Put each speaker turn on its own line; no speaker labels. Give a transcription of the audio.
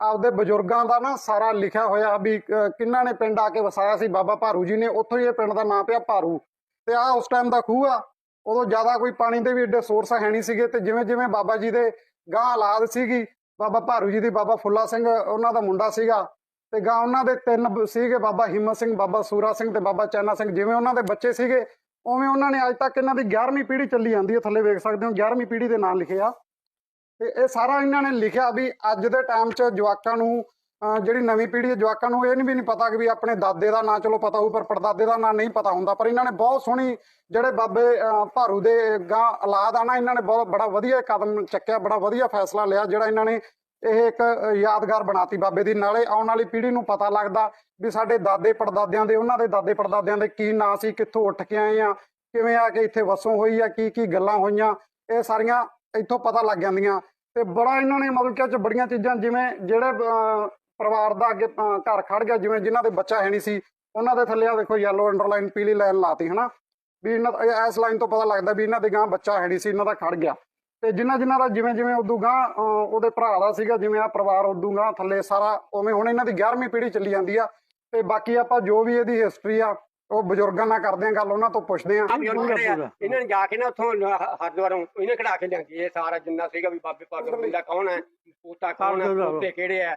ਆਪਦੇ ਬਜ਼ੁਰਗਾਂ ਦਾ ਨਾ ਸਾਰਾ ਲਿਖਿਆ ਹੋਇਆ ਵੀ ਅਹ, ਕਿਹਨਾਂ ਨੇ ਪਿੰਡ ਆ ਕੇ ਵਸਾਇਆ ਸੀ ਬਾਬਾ ਭਾਰੂ ਜੀ ਨੇ। ਉੱਥੋਂ ਹੀ ਇਹ ਪਿੰਡ ਦਾ ਨਾਂ ਪਿਆ ਭਾਰੂ। ਤੇ ਆ ਉਸ ਟਾਈਮ ਦਾ ਖੂਹ ਆ। ਉਦੋਂ ਜ਼ਿਆਦਾ ਕੋਈ ਪਾਣੀ ਦੇ ਵੀ ਏਡੇ ਸੋਰਸ ਹੈ ਨਹੀਂ ਸੀਗੇ ਤੇ ਜਿਵੇਂ ਜਿਵੇਂ ਬਾਬਾ ਜੀ ਦੇ ਗਾਂ ਔਲਾਦ ਸੀਗੀ ਬਾਬਾ ਭਾਰੂ ਜੀ ਦੀ ਬਾਬਾ ਫੁੱਲਾ ਸਿੰਘ ਉਹਨਾਂ ਦਾ ਮੁੰਡਾ ਸੀਗਾ। ਤੇ ਗਾਂ ਉਹਨਾਂ ਦੇ ਤਿੰਨ ਸੀਗੇ ਬਾਬਾ ਹਿੰਮਤ ਸਿੰਘ ਬਾਬਾ ਸੂਰਾ ਸਿੰਘ ਤੇ ਬਾਬਾ ਚੈਨਾ ਸਿੰਘ। ਜਿਵੇਂ ਉਹਨਾਂ ਦੇ ਬੱਚੇ ਸੀਗੇ ਉਵੇਂ ਉਹਨਾਂ ਨੇ ਅੱਜ ਤੱਕ ਇਹਨਾਂ ਦੀ 11ਵੀਂ ਪੀੜ੍ਹੀ ਚੱਲੀ ਜਾਂਦੀ ਹੈ। ਥੱਲੇ ਵੇਖ ਸਕਦੇ ਹੋ 11ਵੀਂ ਪੀੜ੍ਹੀ ਦੇ ਨਾਂ ਲਿਖੇ ਆ। ਤੇ ਇਹ ਸਾਰਾ ਇਹਨਾਂ ਨੇ ਲਿਖਿਆ ਵੀ ਅੱਜ ਦੇ ਟਾਈਮ 'ਚ ਜਵਾਕਾਂ ਨੂੰ ਅਹ ਜਿਹੜੀ ਨਵੀਂ ਪੀੜ੍ਹੀ ਦੇ ਜਵਾਕਾਂ ਨੂੰ ਇਹ ਨਹੀਂ ਵੀ ਨਹੀਂ ਪਤਾ ਕਿ ਵੀ ਆਪਣੇ ਦਾਦੇ ਦਾ ਨਾਂ ਚਲੋ ਪਤਾ ਹੋਊ ਪਰ ਪੜਦਾਦੇ ਦਾ ਨਾਂ ਨਹੀਂ ਪਤਾ ਹੁੰਦਾ। ਪਰ ਇਹਨਾਂ ਨੇ ਬਹੁਤ ਸੋਹਣੀ ਜਿਹੜੇ ਬਾਬੇ ਭਾਰੂ ਦੇ ਗਾਂ ਔਲਾਦ ਆ ਨਾ ਇਹਨਾਂ ਨੇ ਬਹੁਤ ਬੜਾ ਵਧੀਆ ਕਦਮ ਚੱਕਿਆ ਬੜਾ ਵਧੀਆ ਫੈਸਲਾ ਲਿਆ ਜਿਹੜਾ ਇਹਨਾਂ ਨੇ ਇਹ ਇੱਕ ਅਹ, ਯਾਦਗਾਰ ਬਣਾਤੀ ਬਾਬੇ ਦੀ। ਨਾਲੇ ਆਉਣ ਵਾਲੀ ਪੀੜ੍ਹੀ ਨੂੰ ਪਤਾ ਲੱਗਦਾ ਵੀ ਸਾਡੇ ਦਾਦੇ ਪੜਦਾਦਿਆਂ ਦੇ ਉਹਨਾਂ ਦੇ ਦਾਦੇ ਪੜਦਾਦਿਆਂ ਦੇ ਕੀ ਨਾਂ ਸੀ ਕਿੱਥੋਂ ਉੱਠ ਕੇ ਆਏ ਆ ਕਿਵੇਂ ਆ ਕੇ ਇੱਥੇ ਵਸੋਂ ਹੋਈ ਆ ਕੀ ਕੀ ਗੱਲਾਂ ਹੋਈਆਂ ਇਹ ਸਾਰੀਆਂ ਇੱਥੋਂ ਪਤਾ ਲੱਗ ਜਾਂਦੀਆਂ। ਤੇ ਬੜਾ ਇਹਨਾਂ ਨੇ ਮਤਲਬ ਕਿ ਇਹ ਬੜੀਆਂ ਚੀਜ਼ਾਂ, ਜਿਵੇਂ ਜਿਹੜੇ ਪਰਿਵਾਰ ਦਾ ਅੱਗੇ ਘਰ ਖੜ ਗਿਆ, ਜਿਵੇਂ ਜਿਨ੍ਹਾਂ ਦੇ ਬੱਚਾ ਹੈ ਨਹੀਂ ਸੀ, ਉਹਨਾਂ ਦੇ ਥੱਲੇ ਆ ਵੇਖੋ ਯੈਲੋ ਅੰਡਰਲਾਈਨ ਪੀਲੀ ਲਾਈਨ ਲਾਤੀ, ਹਨਾ? ਵੀ ਇਹਨਾਂ ਇਸ ਲਾਈਨ ਤੋਂ ਪਤਾ ਲੱਗਦਾ ਵੀ ਇਹਨਾਂ ਦੇ ਗਾਂ ਬੱਚਾ ਹੈ ਨਹੀਂ ਸੀ, ਇਹਨਾਂ ਦਾ ਖੜ ਗਿਆ। ਤੇ ਜਿਨ੍ਹਾਂ ਜਿਨ੍ਹਾਂ ਦਾ ਜਿਵੇਂ ਜਿਵੇਂ ਉਦੋਂ ਗਾਂ ਉਹਦੇ ਭਰਾ ਦਾ ਸੀਗਾ, ਜਿਵੇਂ ਆ ਪਰਿਵਾਰ ਉਦੋਂ ਗਾਂ ਥੱਲੇ ਸਾਰਾ ਉਵੇਂ ਹੁਣ ਇਹਨਾਂ ਦੀ 11ਵੀਂ ਪੀੜ੍ਹੀ ਚੱਲੀ ਜਾਂਦੀ ਆ। ਤੇ ਬਾਕੀ ਆਪਾਂ ਜੋ ਵੀ ਇਹਦੀ ਹਿਸਟਰੀ ਆ ਉਹ ਬਜ਼ੁਰਗਾਂ ਨਾਲ ਕਰਦੇ ਆ ਗੱਲ ਉਹਨਾਂ ਤੋਂ ਪੁੱਛਦੇ ਆ।
ਖੜੇ ਇਹਨਾਂ ਨੇ ਜਾ ਕੇ ਨਾ ਉੱਥੋਂ ਹਰਦੁਆਰੋਂ ਇਹਨੇ ਕਢਾ ਕੇ ਲਿਆਂਦੀ ਇਹ ਸਾਰਾ ਜਿੰਨਾ ਸੀਗਾ ਵੀ ਬਾਬੇ ਪਾਕ ਦਾ ਕੌਣ ਹੈ ਪੋਤਾ ਕੌਣ ਹੈ। ਪੋਤੇ ਕਿਹੜੇ ਆ?